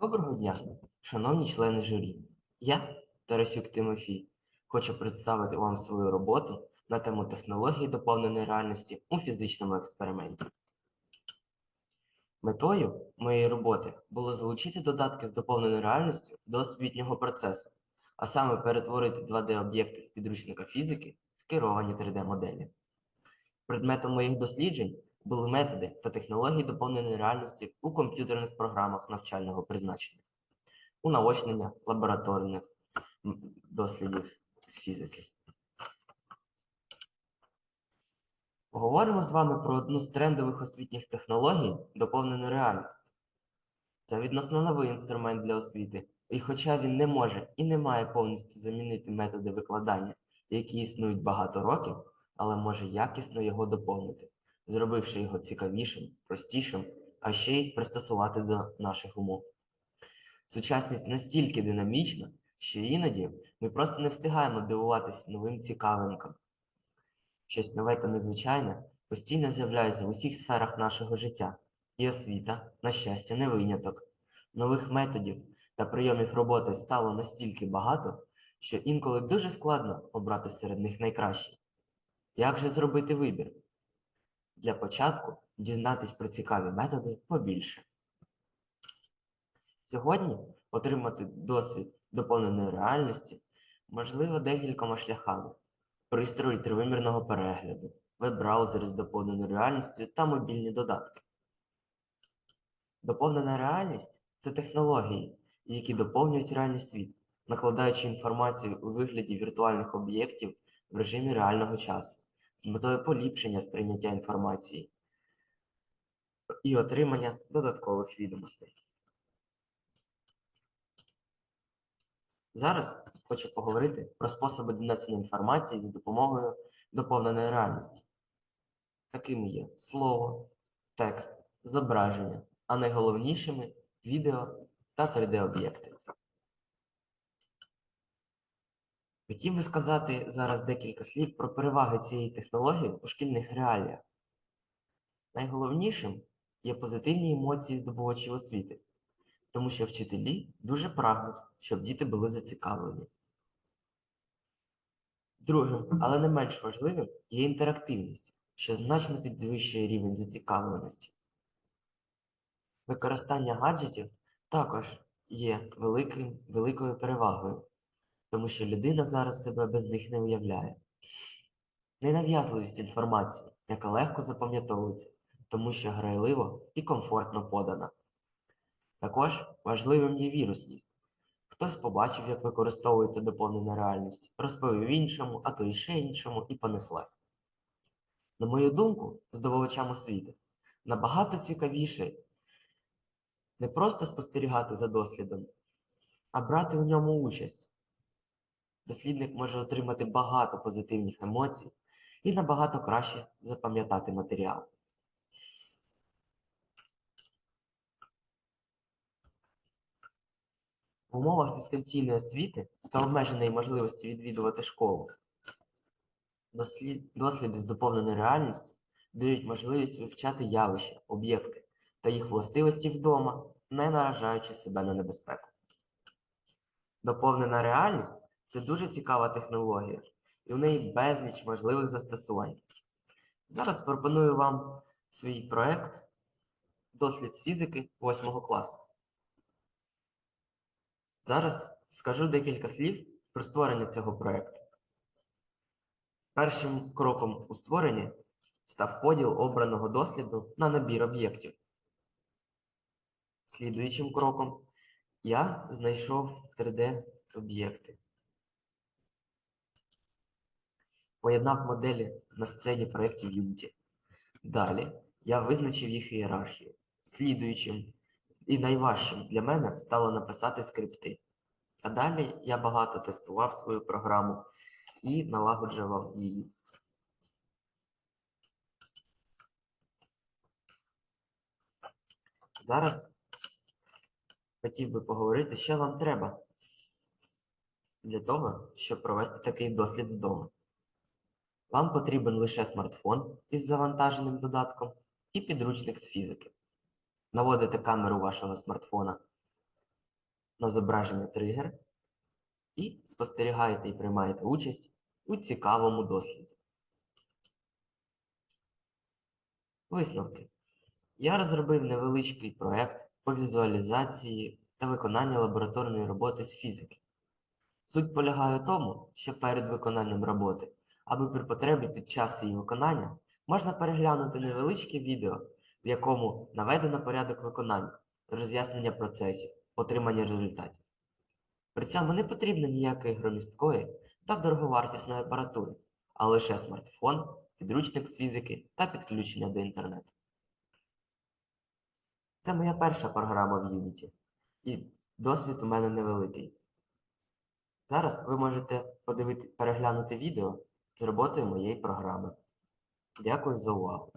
Доброго дня, шановні члени журі. Я, Тарасюк Тимофій, хочу представити вам свою роботу на тему технології доповненої реальності у фізичному експерименті. Метою моєї роботи було залучити додатки з доповненою реальністю до освітнього процесу, а саме перетворити 2D-об'єкти з підручника фізики в керовані 3D-моделі. Предметом моїх досліджень були методи та технології доповненої реальності у комп'ютерних програмах навчального призначення, унаочнення лабораторних дослідів з фізики. Поговоримо з вами про одну з трендових освітніх технологій доповненої реальності. Це відносно новий інструмент для освіти, і хоча він не може і не має повністю замінити методи викладання, які існують багато років, але може якісно його доповнити, зробивши його цікавішим, простішим, а ще й пристосувати до наших умов. Сучасність настільки динамічна, що іноді ми просто не встигаємо дивуватись новим цікавинкам. Щось нове та незвичайне постійно з'являється в усіх сферах нашого життя, і освіта, на щастя, не виняток. Нових методів та прийомів роботи стало настільки багато, що інколи дуже складно обрати серед них найкращий. Як же зробити вибір? Для початку дізнатись про цікаві методи побільше. Сьогодні отримати досвід доповненої реальності можливо декількома шляхами: пристрої тривимірного перегляду, веб-браузери з доповненою реальністю та мобільні додатки. Доповнена реальність це технології, які доповнюють реальний світ, накладаючи інформацію у вигляді віртуальних об'єктів в режимі реального часу з метою поліпшення сприйняття інформації і отримання додаткових відомостей. Зараз хочу поговорити про способи донесення інформації за допомогою доповненої реальності, такими є слово, текст, зображення, а найголовнішими відео та 3D-об'єкти. Хотів би сказати зараз декілька слів про переваги цієї технології у шкільних реаліях. Найголовнішим є позитивні емоції здобувачів освіти, тому що вчителі дуже прагнуть, щоб діти були зацікавлені. Другим, але не менш важливим, є інтерактивність, що значно підвищує рівень зацікавленості. Використання гаджетів також є великим, великою перевагою, тому що людина зараз себе без них не уявляє. Ненав'язливість інформації, яка легко запам'ятовується, тому що грайливо і комфортно подана. Також важливим є вірусність. Хтось побачив, як використовується доповнена реальність, розповів іншому, а то й ще іншому, і понеслась. На мою думку, здобувачам освіти набагато цікавіше не просто спостерігати за дослідом, а брати у ньому участь. Дослідник може отримати багато позитивних емоцій і набагато краще запам'ятати матеріал. В умовах дистанційної освіти та обмеженої можливості відвідувати школу досліди з доповненою реальністю дають можливість вивчати явища, об'єкти та їх властивості вдома, не наражаючи себе на небезпеку. Доповнена реальність це дуже цікава технологія, і в неї безліч можливих застосувань. Зараз пропоную вам свій проект Дослід з фізики 8 класу. Зараз скажу декілька слів про створення цього проекту. Першим кроком у створенні став поділ обраного досліду на набір об'єктів. Слідуючим кроком я знайшов 3D-об'єкти. Поєднав моделі на сцені проєктів Unity. Далі я визначив їх ієрархію. Слідуючим і найважчим для мене стало написати скрипти. А далі я багато тестував свою програму і налагоджував її. Зараз хотів би поговорити, що вам треба для того, щоб провести такий дослід вдома. Вам потрібен лише смартфон із завантаженим додатком і підручник з фізики. Наводите камеру вашого смартфона на зображення тригер і спостерігаєте і приймаєте участь у цікавому досліді. Висновки. Я розробив невеличкий проект по візуалізації та виконанню лабораторної роботи з фізики. Суть полягає у тому, що перед виконанням роботи, або при потребі під час її виконання, можна переглянути невеличке відео, в якому наведено порядок виконання, роз'яснення процесів, отримання результатів. При цьому не потрібно ніякої громісткої та дороговартісної апаратури, а лише смартфон, підручник з фізики та підключення до інтернету. Це моя перша програма в Unity, і досвід у мене невеликий. Зараз ви можете подивити, переглянути відео з роботою моєї програми. Дякую за увагу.